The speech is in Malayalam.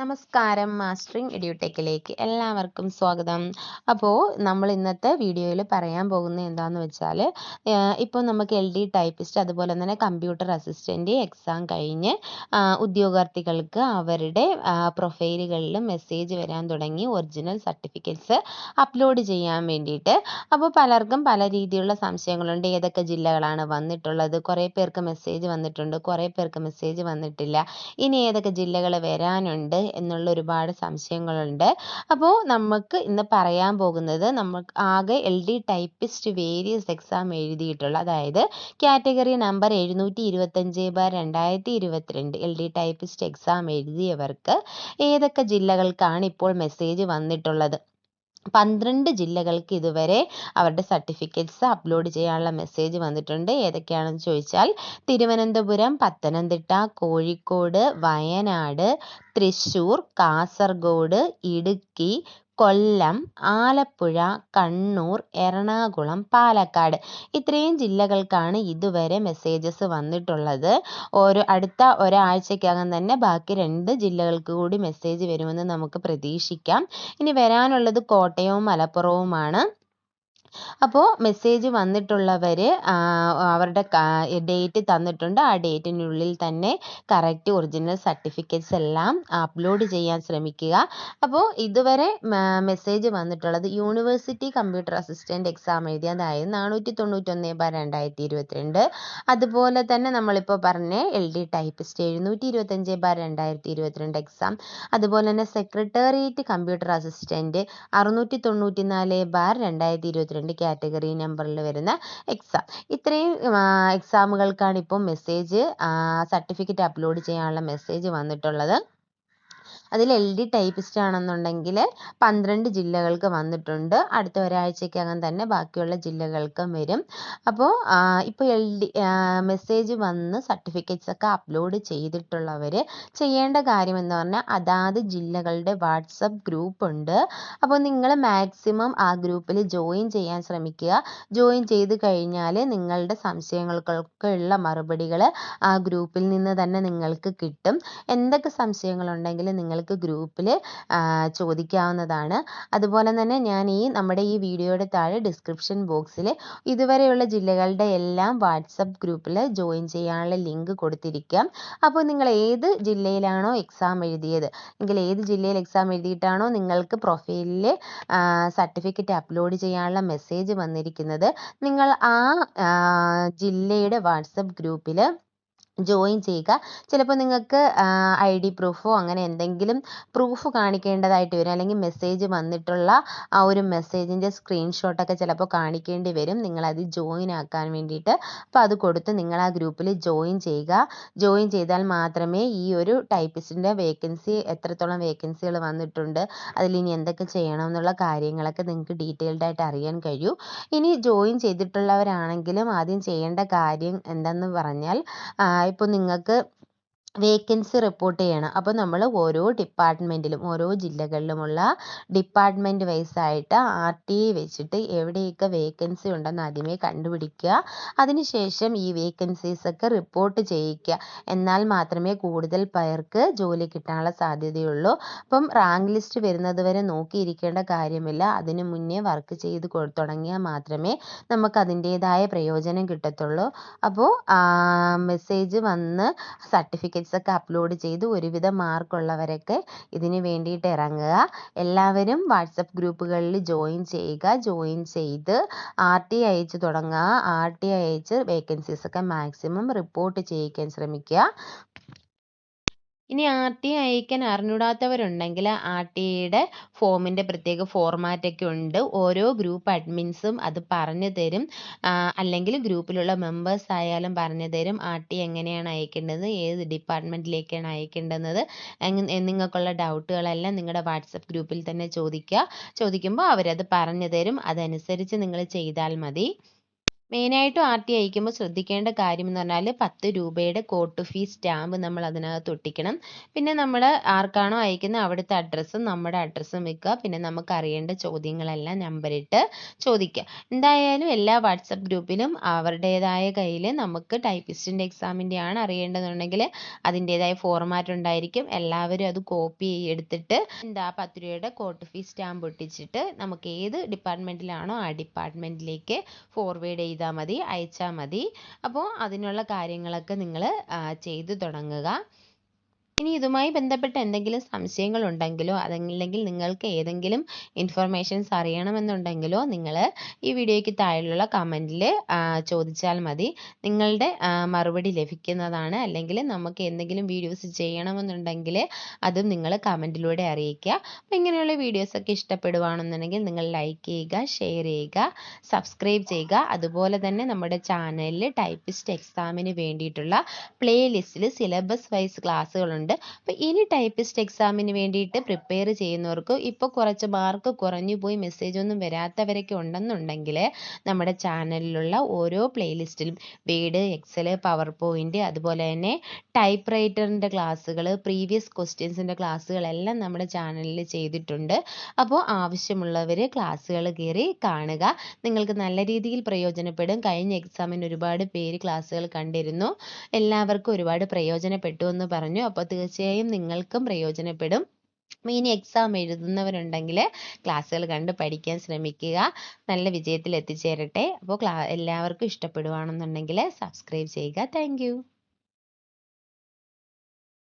നമസ്കാരം മാസ്റ്ററിംഗ് എഡ്യൂടെക്കിലേക്ക് എല്ലാവർക്കും സ്വാഗതം. അപ്പോൾ നമ്മൾ ഇന്നത്തെ വീഡിയോയിൽ പറയാൻ പോകുന്നത് എന്താണെന്ന് വെച്ചാൽ ഇപ്പോൾ നമുക്ക് എൽ ഡി ടൈപ്പിസ്റ്റ് അതുപോലെ തന്നെ കമ്പ്യൂട്ടർ അസിസ്റ്റന്റ് എക്സാം കഴിഞ്ഞ് ഉദ്യോഗാർത്ഥികൾക്ക് അവരുടെ പ്രൊഫൈലുകളിൽ മെസ്സേജ് വരാൻ തുടങ്ങി ഒറിജിനൽ സർട്ടിഫിക്കറ്റ്സ് അപ്ലോഡ് ചെയ്യാൻ വേണ്ടിയിട്ട്. അപ്പോൾ പലർക്കും പല രീതിയിലുള്ള സംശയങ്ങളുണ്ട്. ഏതൊക്കെ ജില്ലകളാണ് വന്നിട്ടുള്ളത്? കുറേ പേർക്ക് മെസ്സേജ് വന്നിട്ടുണ്ട് കുറേ പേർക്ക് മെസ്സേജ് വന്നിട്ടില്ല. ഇനി ഏതൊക്കെ ജില്ലകൾ വരാനുണ്ട്? എന്നുള്ള ഒരുപാട് സംശയങ്ങളുണ്ട്. അപ്പോൾ നമുക്ക് ഇന്ന് പറയാൻ പോകുന്നത് നമുക്ക് ആകെ L D typist various exam എഴുതിയിട്ടുള്ള അതായത് കാറ്റഗറി നമ്പർ എഴുന്നൂറ്റി ഇരുപത്തഞ്ച് ബാർ രണ്ടായിരത്തി ഇരുപത്തിരണ്ട് എൽ ഡി ടൈപ്പിസ്റ്റ് എക്സാം എഴുതിയവർക്ക് ഏതൊക്കെ ജില്ലകൾക്കാണ് ഇപ്പോൾ മെസ്സേജ് വന്നിട്ടുള്ളത്? പന്ത്രണ്ട് ജില്ലകൾക്ക് ഇതുവരെ അവരുടെ സർട്ടിഫിക്കറ്റ്സ് അപ്ലോഡ് ചെയ്യാനുള്ള മെസ്സേജ് വന്നിട്ടുണ്ട്. ഏതൊക്കെയാണെന്ന് ചോദിച്ചാൽ തിരുവനന്തപുരം പത്തനംതിട്ട കോഴിക്കോട് വയനാട് തൃശ്ശൂർ കാസർഗോഡ് ഇടുക്കി കൊല്ലം ആലപ്പുഴ കണ്ണൂർ എറണാകുളം പാലക്കാട്. ഇത്രയും ജില്ലകൾക്കാണ് ഇതുവരെ മെസ്സേജസ് വന്നിട്ടുള്ളത്. ഓരോ അടുത്ത ഒരാഴ്ചക്കകം തന്നെ ബാക്കി രണ്ട് ജില്ലകൾക്ക് കൂടി മെസ്സേജ് വരുമെന്ന് നമുക്ക് പ്രതീക്ഷിക്കാം. ഇനി വരാനുള്ളത് കോട്ടയവും മലപ്പുറവുമാണ്. അപ്പോൾ മെസ്സേജ് വന്നിട്ടുള്ളവർ അവരുടെ ഡേറ്റ് തന്നിട്ടുണ്ട്. ആ ഡേറ്റിനുള്ളിൽ തന്നെ കറക്റ്റ് ഒറിജിനൽ സർട്ടിഫിക്കറ്റ്സ് എല്ലാം അപ്ലോഡ് ചെയ്യാൻ ശ്രമിക്കുക. അപ്പോൾ ഇതുവരെ മെസ്സേജ് വന്നിട്ടുള്ളത് യൂണിവേഴ്സിറ്റി കമ്പ്യൂട്ടർ അസിസ്റ്റന്റ് എക്സാം എഴുതിയ അതായത് നാനൂറ്റി തൊണ്ണൂറ്റൊന്ന് ബാർ രണ്ടായിരത്തി ഇരുപത്തിരണ്ട് അതുപോലെ തന്നെ നമ്മളിപ്പോൾ പറഞ്ഞ എൽ ഡി ടൈപ്പിസ്റ്റ് എഴുന്നൂറ്റി ഇരുപത്തഞ്ച് ബാർ രണ്ടായിരത്തി ഇരുപത്തിരണ്ട് എക്സാം അതുപോലെ തന്നെ സെക്രട്ടേറിയറ്റ് കമ്പ്യൂട്ടർ അസിസ്റ്റന്റ് അറുന്നൂറ്റി തൊണ്ണൂറ്റി നാല് ബാർ രണ്ടായിരത്തി ഇരുപത്തിരണ്ട് കാറ്റഗറി നമ്പറിൽ വരുന്ന എക്സാം ഇത്രയും എക്സാമുകൾക്കാണ് ഇപ്പം മെസ്സേജ് സർട്ടിഫിക്കറ്റ് അപ്ലോഡ് ചെയ്യാനുള്ള മെസ്സേജ് വന്നിട്ടുള്ളത്. അതിൽ എൽ ഡി ടൈപ്പിസ്റ്റ് ആണെന്നുണ്ടെങ്കിൽ പന്ത്രണ്ട് ജില്ലകൾക്ക് വന്നിട്ടുണ്ട്. അടുത്ത ഒരാഴ്ചക്കകം തന്നെ ബാക്കിയുള്ള ജില്ലകൾക്കും വരും. അപ്പോൾ ഇപ്പോൾ എൽ ഡി മെസ്സേജ് വന്ന് സർട്ടിഫിക്കറ്റ്സ് ഒക്കെ അപ്ലോഡ് ചെയ്തിട്ടുള്ളവർ ചെയ്യേണ്ട കാര്യം എന്ന് പറഞ്ഞാൽ അതാത് ജില്ലകളുടെ വാട്സപ്പ് ഗ്രൂപ്പ് ഉണ്ട്. അപ്പോൾ നിങ്ങൾ മാക്സിമം ആ ഗ്രൂപ്പിൽ ജോയിൻ ചെയ്യാൻ ശ്രമിക്കുക. ജോയിൻ ചെയ്ത് കഴിഞ്ഞാൽ നിങ്ങളുടെ സംശയങ്ങൾക്കൊക്കെ ഉള്ള മറുപടികൾ ആ ഗ്രൂപ്പിൽ നിന്ന് തന്നെ നിങ്ങൾക്ക് കിട്ടും. എന്തൊക്കെ സംശയങ്ങളുണ്ടെങ്കിലും നിങ്ങൾക്ക് ഗ്രൂപ്പിൽ ചോദിക്കാവുന്നതാണ്. അതുപോലെ തന്നെ ഞാൻ ഈ നമ്മുടെ ഈ വീഡിയോയുടെ താഴെ ഡിസ്ക്രിപ്ഷൻ ബോക്സിൽ ഇതുവരെയുള്ള ജില്ലകളുടെ എല്ലാം വാട്സപ്പ് ഗ്രൂപ്പിൽ ജോയിൻ ചെയ്യാനുള്ള ലിങ്ക് കൊടുത്തിരിക്കാം. അപ്പോൾ നിങ്ങൾ ഏത് ജില്ലയിലാണോ എക്സാം എഴുതിയത് അല്ലെങ്കിൽ ഏത് ജില്ലയിൽ എക്സാം എഴുതിയിട്ടാണോ നിങ്ങൾക്ക് പ്രൊഫൈലിൽ സർട്ടിഫിക്കറ്റ് അപ്ലോഡ് ചെയ്യാനുള്ള മെസ്സേജ് വന്നിരിക്കുന്നത് നിങ്ങൾ ആ ജില്ലയുടെ വാട്സപ്പ് ഗ്രൂപ്പിൽ ജോയിൻ ചെയ്യുക. ചിലപ്പോൾ നിങ്ങൾക്ക് ഐ ഡി പ്രൂഫോ അങ്ങനെ എന്തെങ്കിലും പ്രൂഫ് കാണിക്കേണ്ടതായിട്ട് വരും. അല്ലെങ്കിൽ മെസ്സേജ് വന്നിട്ടുള്ള ആ ഒരു മെസ്സേജിന്റെ സ്ക്രീൻഷോട്ടൊക്കെ ചിലപ്പോൾ കാണിക്കേണ്ടി വരും. നിങ്ങളത് ജോയിൻ ആക്കാൻ വേണ്ടിയിട്ട്. അപ്പോൾ അത് കൊടുത്ത് നിങ്ങൾ ആ ഗ്രൂപ്പിൽ ജോയിൻ ചെയ്യുക. ജോയിൻ ചെയ്താൽ മാത്രമേ ഈ ഒരു ടൈപ്പിസ്റ്റിന്റെ വേക്കൻസി എത്രത്തോളം വേക്കൻസികൾ വന്നിട്ടുണ്ട് അതിലിനി എന്തൊക്കെ ചെയ്യണം എന്നുള്ള കാര്യങ്ങളൊക്കെ നിങ്ങൾക്ക് ഡീറ്റെയിൽഡ് ആയിട്ട് അറിയാൻ കഴിയൂ. ഇനി ജോയിൻ ചെയ്തിട്ടുള്ളവരാണെങ്കിലും ആദ്യം ചെയ്യേണ്ട കാര്യം എന്തെന്ന് പറഞ്ഞാൽ ഇപ്പോൾ നിങ്ങൾക്ക് വേക്കൻസി റിപ്പോർട്ട് ചെയ്യണം. അപ്പോൾ നമ്മൾ ഓരോ ഡിപ്പാർട്ട്മെന്റിലും ഓരോ ജില്ലകളിലുമുള്ള ഡിപ്പാർട്ട്മെന്റ് വൈസ് ആയിട്ട് ആർ ടി വെച്ചിട്ട് എവിടെയൊക്കെ വേക്കൻസി ഉണ്ടെന്ന് ആദ്യമേ കണ്ടുപിടിക്കുക. അതിനുശേഷം ഈ വേക്കൻസീസ് ഒക്കെ റിപ്പോർട്ട് ചെയ്യിക്കുക. എന്നാൽ മാത്രമേ കൂടുതൽ പേർക്ക് ജോലി കിട്ടാനുള്ള സാധ്യതയുള്ളൂ. അപ്പം റാങ്ക് ലിസ്റ്റ് വരുന്നത് വരെ നോക്കിയിരിക്കേണ്ട കാര്യമില്ല. അതിന് മുന്നേ വർക്ക് ചെയ്ത് തുടങ്ങിയാൽ മാത്രമേ നമുക്ക് അതിന്റേതായ പ്രയോജനം കിട്ടത്തുള്ളൂ. അപ്പോൾ മെസ്സേജ് വന്ന് സർട്ടിഫിക്കറ്റ്സ് ഒക്കെ അപ്ലോഡ് ചെയ്ത് ഒരുവിധ മാർക്കുള്ളവരൊക്കെ ഇതിന് വേണ്ടിയിട്ട് ഇറങ്ങുക. എല്ലാവരും വാട്സപ്പ് ഗ്രൂപ്പുകളിൽ ജോയിൻ ചെയ്യുക. ജോയിൻ ചെയ്ത് ആർ ടി അയച്ച് തുടങ്ങുക. ആർ ടി അയച്ച് വേക്കൻസീസ് ഒക്കെ മാക്സിമം റിപ്പോർട്ട് ചെയ്യിക്കാൻ ശ്രമിക്കുക. ഇനി ആർ ടി അയക്കാൻ അറിഞ്ഞൂടാത്തവരുണ്ടെങ്കിൽ ആർ ടി ഐയുടെ ഫോമിന്റെ പ്രത്യേക ഫോർമാറ്റൊക്കെ ഉണ്ട്. ഓരോ ഗ്രൂപ്പ് അഡ്മിൻസും അത് പറഞ്ഞു തരും. അല്ലെങ്കിൽ ഗ്രൂപ്പിലുള്ള മെമ്പേഴ്സ് ആയാലും പറഞ്ഞു തരും ആർ ടി എങ്ങനെയാണ് അയക്കേണ്ടത് ഏത് ഡിപ്പാർട്ട്മെന്റിലേക്കാണ് അയക്കേണ്ടത് നിങ്ങൾക്കുള്ള ഡൗട്ടുകളെല്ലാം നിങ്ങളുടെ വാട്സപ്പ് ഗ്രൂപ്പിൽ തന്നെ ചോദിക്കുക. ചോദിക്കുമ്പോൾ അവരത് പറഞ്ഞു തരും. അതനുസരിച്ച് നിങ്ങൾ ചെയ്താൽ മതി. മെയിനായിട്ടും ആർ ടി അയക്കുമ്പോൾ ശ്രദ്ധിക്കേണ്ട കാര്യം എന്ന് പറഞ്ഞാൽ പത്ത് രൂപയുടെ കോട്ട് ഫീസ് സ്റ്റാമ്പ് നമ്മൾ അതിനകത്ത് ഒട്ടിക്കണം. പിന്നെ നമ്മൾ ആർക്കാണോ അയക്കുന്നത് അവിടുത്തെ അഡ്രസ്സും നമ്മുടെ അഡ്രസ്സും വെക്കുക. പിന്നെ നമുക്ക് അറിയേണ്ട ചോദ്യങ്ങളെല്ലാം നമ്പറിട്ട് ചോദിക്കുക. എന്തായാലും എല്ലാ വാട്സപ്പ് ഗ്രൂപ്പിലും അവരുടേതായ കയ്യിൽ നമുക്ക് ടൈപ്പിസ്റ്റിന്റെ എക്സാമിന്റെ ആണ് അറിയേണ്ടതെന്നുണ്ടെങ്കിൽ അതിന്റേതായ ഫോർമാറ്റ് ഉണ്ടായിരിക്കും. എല്ലാവരും അത് കോപ്പി എടുത്തിട്ട് എന്താ പത്ത് രൂപയുടെ കോട്ട് ഫീസ് സ്റ്റാമ്പ് ഒട്ടിച്ചിട്ട് നമുക്ക് ഏത് ഡിപ്പാർട്ട്മെന്റിലാണോ ആ ഡിപ്പാർട്ട്മെന്റിലേക്ക് ഫോർവേഡ് ചെയ്താൽ മതി അയച്ചാൽ മതി. അപ്പോൾ അതിനുള്ള കാര്യങ്ങളൊക്കെ നിങ്ങൾ ചെയ്തു തുടങ്ങുക. ഇനി ഇതുമായി ബന്ധപ്പെട്ട എന്തെങ്കിലും സംശയങ്ങൾ ഉണ്ടെങ്കിലോ അതല്ലെങ്കിൽ നിങ്ങൾക്ക് ഏതെങ്കിലും ഇൻഫർമേഷൻസ് അറിയണമെന്നുണ്ടെങ്കിലോ നിങ്ങൾ ഈ വീഡിയോയ്ക്ക് താഴെയുള്ള കമന്റിൽ ചോദിച്ചാൽ മതി. നിങ്ങളുടെ മറുപടി ലഭിക്കുന്നതാണ്. അല്ലെങ്കിൽ നമുക്ക് എന്തെങ്കിലും വീഡിയോസ് ചെയ്യണമെന്നുണ്ടെങ്കിൽ അതും നിങ്ങൾ കമന്റിലൂടെ അറിയിക്കുക. അപ്പോൾ ഇങ്ങനെയുള്ള വീഡിയോസൊക്കെ ഇഷ്ടപ്പെടുവാണെന്നുണ്ടെങ്കിൽ നിങ്ങൾ ലൈക്ക് ചെയ്യുക ഷെയർ ചെയ്യുക സബ്സ്ക്രൈബ് ചെയ്യുക. അതുപോലെ തന്നെ നമ്മുടെ ചാനലിൽ ടൈപ്പിസ്റ്റ് എക്സാമിന് വേണ്ടിയിട്ടുള്ള പ്ലേലിസ്റ്റിൽ സിലബസ് വൈസ് ക്ലാസ്സുകളുണ്ട് അപ്പോൾ ഇനി ടൈപ്പിസ്റ്റ് എക്സാമിന് വേണ്ടിയിട്ട് പ്രിപ്പയർ ചെയ്യുന്നവർക്ക് ഇപ്പോൾ കുറച്ച് മാർക്ക് കുറഞ്ഞു പോയി മെസ്സേജ് ഒന്നും വരാത്തവരൊക്കെ ഉണ്ടെന്നുണ്ടെങ്കിൽ നമ്മുടെ ചാനലിലുള്ള ഓരോ പ്ലേലിസ്റ്റിലും വേഡ് എക്സൽ പവർ പോയിന്റ് അതുപോലെ തന്നെ ടൈപ്പ് റൈറ്ററിന്റെ ക്ലാസ്സുകൾ പ്രീവിയസ് ക്വസ്റ്റ്യൻസിന്റെ ക്ലാസ്സുകളെല്ലാം നമ്മുടെ ചാനലിൽ ചെയ്തിട്ടുണ്ട്. അപ്പോൾ ആവശ്യമുള്ളവർ ക്ലാസ്സുകൾ കയറി കാണുക. നിങ്ങൾക്ക് നല്ല രീതിയിൽ പ്രയോജനപ്പെടും. കഴിഞ്ഞ എക്സാമിന് ഒരുപാട് പേര് ക്ലാസ്സുകൾ കണ്ടിരുന്നു. എല്ലാവർക്കും ഒരുപാട് പ്രയോജനപ്പെട്ടു എന്ന് പറഞ്ഞു. അപ്പോൾ തീർച്ചയായും നിങ്ങൾക്കും പ്രയോജനപ്പെടും. ഇനി എക്സാം എഴുതുന്നവരുണ്ടെങ്കിൽ ക്ലാസ്സുകൾ കണ്ട് പഠിക്കാൻ ശ്രമിക്കുക. നല്ല വിജയത്തിൽ എത്തിച്ചേരട്ടെ. അപ്പോൾ എല്ലാവർക്കും ഇഷ്ടപ്പെടുവാണെന്നുണ്ടെങ്കിൽ സബ്സ്ക്രൈബ് ചെയ്യുക. താങ്ക്